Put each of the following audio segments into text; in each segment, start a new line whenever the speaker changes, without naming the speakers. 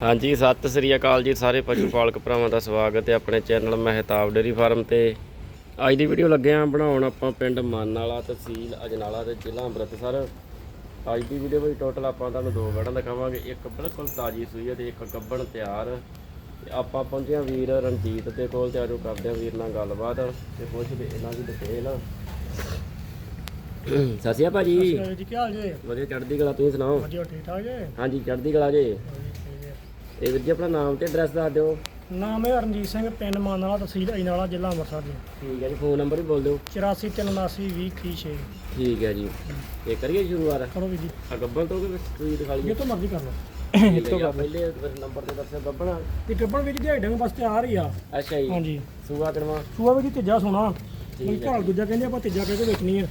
ਹਾਂਜੀ ਸਤਿ ਸ੍ਰੀ ਅਕਾਲ ਜੀ ਸਾਰੇ ਪਸ਼ੂ ਪਾਲਕ ਭਰਾਵਾਂ ਦਾ ਸਵਾਗਤ ਹੈ ਆਪਣੇ ਚੈਨਲ ਮਹਿਤਾਬ ਡੇਰੀ ਫਾਰਮ ਤੇ। ਅੱਜ ਦੀ ਵੀਡੀਓ ਲੱਗੇ ਆ ਬਣਾਉਣ ਆਪਾਂ ਪਿੰਡ ਮਾਨ ਵਾਲਾ ਤਹਿਸੀਲ ਅਜਨਾਲਾ ਤੇ ਜ਼ਿਲ੍ਹਾ ਅੰਮ੍ਰਿਤਸਰ। ਅੱਜ ਦੀ ਵੀਡੀਓ ਵਿੱਚ ਟੋਟਲ ਆਪਾਂ ਤੁਹਾਨੂੰ ਦੋ ਗੜਾਂ ਦਿਖਾਵਾਂਗੇ ਇੱਕ ਬਿਲਕੁਲ ਤਾਜੀ ਸੂਈ ਹੈ ਤੇ ਇੱਕ ਗੱਬਣ ਤਿਆਰ। ਤੇ ਆਪਾਂ ਪਹੁੰਚੇ ਹਾਂ ਵੀਰ ਰਣਜੀਤ ਦੇ ਕੋਲ ਤੇ ਆਜੋ ਕਰਦੇ ਹਾਂ ਵੀਰ ਨਾਲ ਗੱਲਬਾਤ ਤੇ ਪੁੱਛਦੇ ਇਹਨਾਂ ਦੀ ਡਿਟੇਲ ਸਤਿ ਸ਼੍ਰੀ ਅਕਾਲ ਭਾਜੀ।
ਜੀ ਕੀ ਹਾਲ ਜੀ?
ਵਧੀਆ ਚੜ੍ਹਦੀ ਕਲਾ ਤੁਸੀਂ ਸੁਣਾਓ?
ਵਧੀਆ ਠੀਕ ਠਾਕ ਜੀ?
ਹਾਂਜੀ ਚੜ੍ਹਦੀ ਕਲਾ ਜੀ। ਇਹ ਵੀਰ ਜੀ ਆਪਣਾ ਨਾਮ ਤੇ ਐਡਰੈਸ ਦੱਸ ਦਿਓ।
ਨਾਮ ਹੈ ਰਣਜੀਤ ਸਿੰਘ ਪਿੰਡ ਮਾਨਾਲਾ ਤਹਿਸੀਲ ਅਜਨਾਲਾ ਜ਼ਿਲ੍ਹਾ ਅੰਮ੍ਰਿਤਸਰ ਜੀ।
ਠੀਕ ਹੈ ਜੀ ਫੋਨ ਨੰਬਰ ਵੀ ਬੋਲ ਦਿਓ।
84392036
ਠੀਕ ਹੈ ਜੀ। ਇਹ ਕਰੀਏ ਸ਼ੁਰੂਆਤ?
ਕਰੋ ਵੀ ਜੀ।
ਆ ਗੱਬਣ ਤੋਂ ਕਿ ਤੁਸੀਂ ਦਿਖਾ ਲਈਏ।
ਇਹ ਤੋਂ ਮਰਜ਼ੀ ਕਰ ਲਓ।
ਇਹ ਤੋਂ ਪਹਿਲੇ ਫਿਰ ਨੰਬਰ ਤੇ ਦੱਸਿਓ ਗੱਬਣ
ਤੇ ਗੱਬਣ ਵਿੱਚ ਦਿਹਾੜੀ ਡੰਗ ਬਸ ਤਿਆਰ ਹੀ ਆ।
ਅੱਛਾ ਜੀ।
ਹਾਂਜੀ।
ਸੂਆ ਕਿਨਵਾ?
ਸੂਆ ਵਿੱਚ ਤੀਜਾ ਸੋਨਾ। ਕੋਈ ਘਾਲ ਦੂਜਾ ਕਹਿੰਦੇ ਆਪਾਂ ਤੀਜਾ ਕਹਿ ਕੇ ਵੇਚਣੀ ਆ।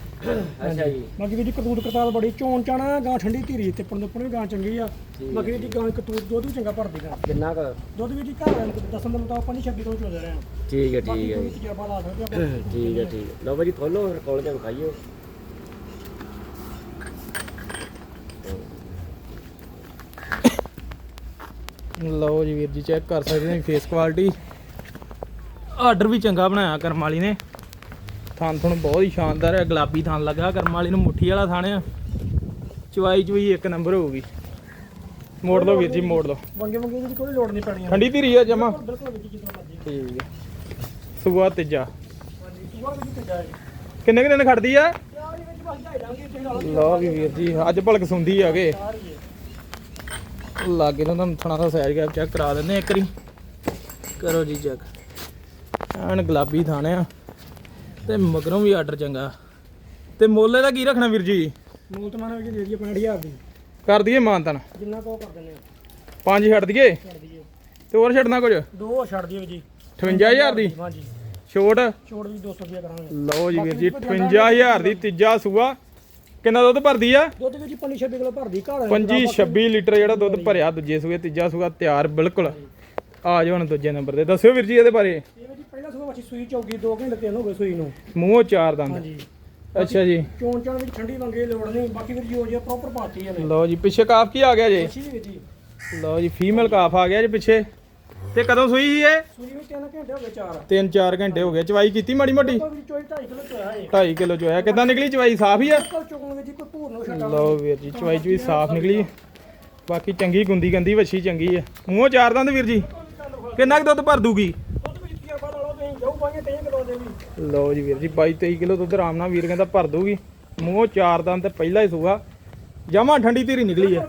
ਅੱਛਾ ਜੀ।
ਬਾਕੀ ਵੀ ਜੀ ਕਤੂਤ ਕਰਤਾਲ ਬੜੀ ਚੋਣ ਚਾਣਾ ਗਾਂ ਠੰਡੀ ਧੀਰੀ ਤੇ ਪਣ ਦੁੱਪਣ ਵੀ ਗਾਂ ਚੰਗੀ ਆ। ਬਾਕੀ ਵੀ ਜੀ ਗਾਂ ਕਤੂਤ ਦੁੱਧ ਵੀ ਚੰਗਾ ਭਰਦੀ ਗਾਂ।
ਕਿੰਨਾ ਕੁ?
ਦੁੱਧ ਵੀ ਜੀ ਘਰ ਦੱਸਣ ਦੇ ਮੁਤਾਬਕ 26 ਤੋਂ ਚੋਦੇ ਰਹੇ ਆ
ਠੀਕ ਹੈ ਠੀਕ ਹੈ ਜੀ।
ਤਜਰਬਾ ਲਾ ਸਕਦੇ ਆਪਾਂ
ਠੀਕ ਹੈ ਠੀਕ ਹੈ। ਲਓ ਭਾਜੀ ਖੋਲੋ ਫਿਰ ਖੋਲ ਕੇ ਵਿਖਾਈਓ।
ਲਓ ਜੀ ਵੀਰ ਜੀ ਚੈੱਕ ਕਰ ਸਕਦੇ ਨੇ ਫੇਸ ਕੁਆਲਿਟੀ ਆਰਡਰ ਵੀ ਚੰਗਾ ਬਣਾਇਆ ਕਰਮ ਵਾਲੀ ਨੇ। ਥਣ ਥਣ ਬਹੁਤ ਹੀ ਸ਼ਾਨਦਾਰ ਹੈ ਗੁਲਾਬੀ ਥਣ ਲੱਗਾ ਕਰਮ ਵਾਲੀ ਨੂੰ ਮੁੱਠੀ ਵਾਲਾ ਥਣ ਆ ਚਵਾਈ ਚਵਾਈ ਇੱਕ ਨੰਬਰ ਹੋਊਗੀ। ਮੋੜ ਲਓ ਵੀਰ ਜੀ ਮੋੜ ਲਓ।
ਵੰਗੇ ਵੰਗੇ ਦੀ ਕੋਈ ਲੋੜ ਨਹੀਂ ਪੈਣੀ
ਠੰਡੀ ਧੀਰੀ ਆ ਜਮਾ। ਠੀਕ ਹੈ। ਸੂਆ ਤੀਜਾ। ਕਿੰਨੇ ਕੁ ਦਿਨ ਖੜਦੀ ਆ? ਲਓ ਵੀ ਵੀਰ ਜੀ ਅੱਜ ਭਲਕ ਸੁੰਦੀ ਆਗੇ ਲਾਗੇ ਨੂੰ ਤੁਹਾਨੂੰ ਥਣਾ ਦਾ ਸਾਈਜ਼ ਗੈਪ ਚੈੱਕ ਕਰਾ ਦਿੰਦੇ ਇੱਕ ਵਾਰੀ। ਕਰੋ ਜੀ ਚੈੱਕ। ਐਨ ਗੁਲਾਬੀ ਥਾਣੇ ਆ। ਤੇ ਮਗਰੋਂ ਵੀ ਆਰਡਰ ਚੰਗਾ। ਤੇ ਮੋਲੇ ਦਾ ਕੀ ਰੱਖਣਾ ਵੀਰ ਜੀ?
ਮੂਲ ਤਮਾਨਾ ਵਿੱਚ ਦੇ ਦਈਏ 65000 ਦੀ।
ਕਰ ਦਈਏ ਮਾਨਤਨ
ਜਿੰਨਾ ਕੋ ਕਰ ਦਿੰਦੇ ਆ।
ਪੰਜ ਛੱਡ ਦਈਏ?
ਛੱਡ ਦਈਏ।
ਤੇ ਹੋਰ ਛੱਡਣਾ ਕੁਝ?
ਦੋ ਛੱਡ ਦਈਏ ਜੀ।
58000 ਦੀ?
ਹਾਂਜੀ
ਛੋਟ?
ਛੋੜ ਵੀ 200 ਰੁਪਏ ਕਰਾਂਗੇ।
ਲਓ ਜੀ ਵੀਰ ਜੀ 58000 ਦੀ ਤੀਜਾ ਸੂਆ। ਕਿੰਨਾ ਦੁੱਧ ਭਰਦੀ ਆ?
ਦੁੱਧ ਵਿੱਚ 25 26 ਕਿਲੋ ਭਰਦੀ ਘਰ ਵਾਲੇ
25 26 ਲੀਟਰ ਜਿਹੜਾ ਦੁੱਧ ਭਰਿਆ ਦੂਜੇ ਸੂਏ ਤੀਜਾ ਸੂਆ ਤਿਆਰ ਬਿਲਕੁਲ। ਆ ਜਾਓ ਹੁਣ ਦੂਜੇ ਨੰਬਰ ਤੇ। ਦੱਸਿਓ ਵੀਰ ਜੀ ਇਹਦੇ ਬਾਰੇ।
ਇਹ ਵਿੱਚ ਪਹਿਲਾ ਸਵੇਰ ਵਿੱਚ ਸੂਈ ਚੌਗੀ 2 ਘੰਟੇ ਤਿੰਨ ਹੋ ਗਏ ਸੂਈ ਨੂੰ।
ਮੂੰਹੋਂ ਚਾਰ ਦੰਦ।
ਹਾਂਜੀ।
ਅੱਛਾ ਜੀ।
ਚੋਣ ਚਾਣ ਵਿੱਚ ਠੰਡੀ ਵੰਗੇ ਲੋੜ ਨਹੀਂ। ਬਾਕੀ ਵੀ ਜੋ ਜੇ ਪ੍ਰੋਪਰ ਪਾਤੀ ਇਹਨੇ।
ਲਓ ਜੀ ਪਿੱਛੇ ਕਾਫ ਕੀ ਆ ਗਿਆ ਜੀ?
ਅੱਛੀ ਵੀ ਜੀ।
ਲਓ ਜੀ ਫੀਮੇਲ ਕਾਫ ਆ ਗਿਆ ਜੀ ਪਿੱਛੇ। ਤੇ ਕਦੋਂ ਸੂਈ ਸੀ ਇਹ?
ਸੂਈ ਵਿੱਚ 3 ਘੰਟੇ ਹੋ ਗਏ ਚਾਰ।
3-4 ਘੰਟੇ ਹੋ ਗਏ। ਚਵਾਈ ਕੀਤੀ ਮਾੜੀ ਮੋਟੀ?
ਚੋਈ 2.5 ਕਿਲੋ ਚੋਇਆ ਹੈ
2.5 ਕਿਲੋ ਚੋਇਆ। ਕਿੱਦਾਂ ਨਿਕਲੀ ਚਵਾਈ? ਸਾਫ਼ ਹੀ ਆ?
ਕੱਲ ਚੁਗਣ ਵਿੱਚ ਕੋਈ ਭੂਰ ਨੂੰ ਛੱਡਾ।
ਲਓ ਵੀਰ ਜੀ ਚਵਾਈ ਚਵਾਈ ਸਾਫ਼ ਨਿਕਲੀ। ਬਾਕੀ ਚੰਗੀ ਗੁੰਦੀ ਗੰਦੀ ਵੱਛੀ ਚੰਗੀ ਆ। ਮੂੰਹੋਂ ਚਾਰ ਦੰਦ ਵੀਰ ਜੀ। ਕਿੰਨਾ ਕੁ ਦੁੱਧ ਭਰ ਦੂਗੀ
ਦੁੱਧ ਵਿੱਚ ਕੀ ਬਾਤ ਲਓ ਤੁਸੀਂ ਜਾਊ ਪਾਈਏ 3 ਕਿਲੋ ਦੇ ਵੀ
ਲਓ ਜੀ ਵੀਰ ਜੀ 22-23 ਕਿਲੋ ਦੁੱਧ ਆਰਾਮ ਨਾਲ ਵੀਰ ਕਹਿੰਦਾ ਭਰ ਦੂਗੀ ਮੂੰਹੋਂ ਚਾਰ ਦੰਦ ਤੇ ਪਹਿਲਾ ਹੀ ਸੂਆ। ਜਮਾ ਠੰਡੀ ਧੀਰੀ ਨਿਕਲੀ ਆ।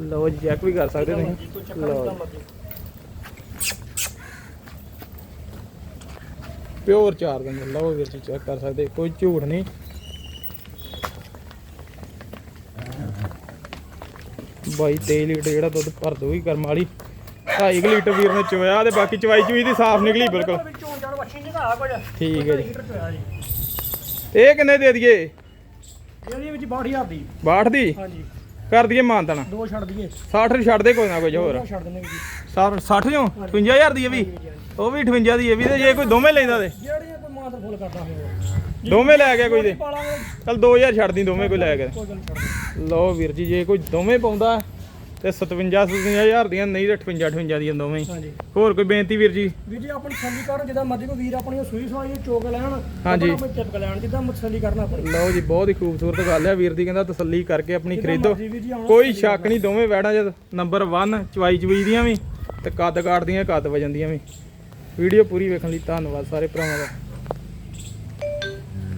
ਲਓ ਜੀ ਚੈੱਕ ਵੀ ਕਰ ਸਕਦੇ ਤੁਸੀਂ।
ਕੋਈ
ਪਿਓਰ ਚਾਰ ਦਿਨ ਲਓ ਵੀਰ ਜੀ ਚੈੱਕ ਕਰ ਸਕਦੇ। ਕੋਈ ਝੂਠ ਨਹੀਂ। ਬਾਈ 23 ਲੀਟਰ ਜਿਹੜਾ ਦੁੱਧ ਭਰ ਦੂਗੀ ਕਰਮ ਵਾਲੀ। 2.5 ਲੀਟਰ ਵੀਰ ਨੇ ਚੋਇਆ ਤੇ ਬਾਕੀ ਚਵਾਈ ਚੂਈ ਦੀ ਸਾਫ਼ ਨਿਕਲੀ ਬਿਲਕੁਲ।
ਕੁਝ
ਠੀਕ ਹੈ ਜੀ।
ਲੀਟਰ
ਇਹ ਕਿੰਨੇ ਦੇ ਦਈਏ?
ਇਹਦੇ ਵਿੱਚ 62000 ਦੀ।
62 ਦੀ?
ਹਾਂਜੀ।
ਕਰ ਦਈਏ ਮਾਨਤਨ।
ਦੋ ਛੱਡ ਦਈਏ।
60 ਛੱਡ ਦੇ ਕੋਈ ਨਾ ਕੁਝ ਹੋਰ।
ਦੋ ਛੱਡ ਦਿੰਦੇ ਵੀ ਜੀ
60 ਚੋਂ? 58000 ਦੀ ਇਹ ਵੀ? ਉਹ ਵੀ 58 ਦੀ ਇਹ ਵੀ ਤੇ ਜੇ ਕੋਈ ਦੋਵੇਂ ਲੈਂਦਾ ਤੇ?
ਜਿਹੜੀਆਂ ਕੋਈ ਮਾਂ ਤਾਂ ਫੁੱਲ ਕਰਦਾ ਹੋਵੇ।
ਦੋਵੇਂ ਲੈ ਗਿਆ ਕੋਈ ਤੇ?
ਪਾਲਾਂਗੇ
ਚਲ 2000 ਛੱਡ ਦੀ ਦੋਵੇਂ ਕੋਈ ਲੈ ਗਿਆ।
ਕੋਈ ਗੱਲ ਛੱਡ।
ਲਓ ਵੀਰ ਜੀ ਜੇ ਕੋਈ ਦੋਵੇਂ ਪਾਉਂਦਾ ਤੇ 57 57000 ਦੀਆਂ ਨਹੀਂ ਤੇ 58 58 ਦੀਆਂ ਦੋਵੇਂ।
ਹਾਂਜੀ।
ਹੋਰ ਕੋਈ ਬੇਨਤੀ ਵੀਰ ਜੀ?
ਵੀਰ ਜੀ ਆਪਣੀ ਤਸੱਲੀ ਕਰਨ ਜਿੱਦਾਂ ਮਰਜ਼ੀ ਕੋਈ ਵੀਰ ਆਪਣੀ ਸੂਈ ਸਵਾਈ ਚੋਕ ਲੈਣ
ਹਾਂਜੀ।
ਆਪਣੀ ਚਿਪਕ ਲੈਣ ਜਿੱਦਾਂ ਤਸੱਲੀ ਕਰਨਾ ਆਪਣੀ।
ਲਓ ਜੀ ਬਹੁਤ ਹੀ ਖੂਬਸੂਰਤ ਗੱਲ ਹੈ ਵੀਰ ਦੀ ਕਹਿੰਦਾ ਤਸੱਲੀ ਕਰਕੇ ਆਪਣੀ ਖਰੀਦੋ। ਕੋਈ ਸ਼ੱਕ ਨਹੀਂ ਦੋਵੇਂ ਵੈੜਾਂ ਜਦ ਨੰਬਰ 1 ਚਵਾਈ ਚਵੀ ਦੀਆਂ ਵੀ ਤੇ ਕੱਦ ਦੀਆਂ ਕੱਦ ਵਜਨ ਦੀਆਂ ਵੀ। ਵੀਡੀਓ ਪੂਰੀ ਵੇਖਣ ਲਈ ਧੰਨਵਾਦ ਸਾਰੇ ਭਰਾਵਾਂ ਦਾ।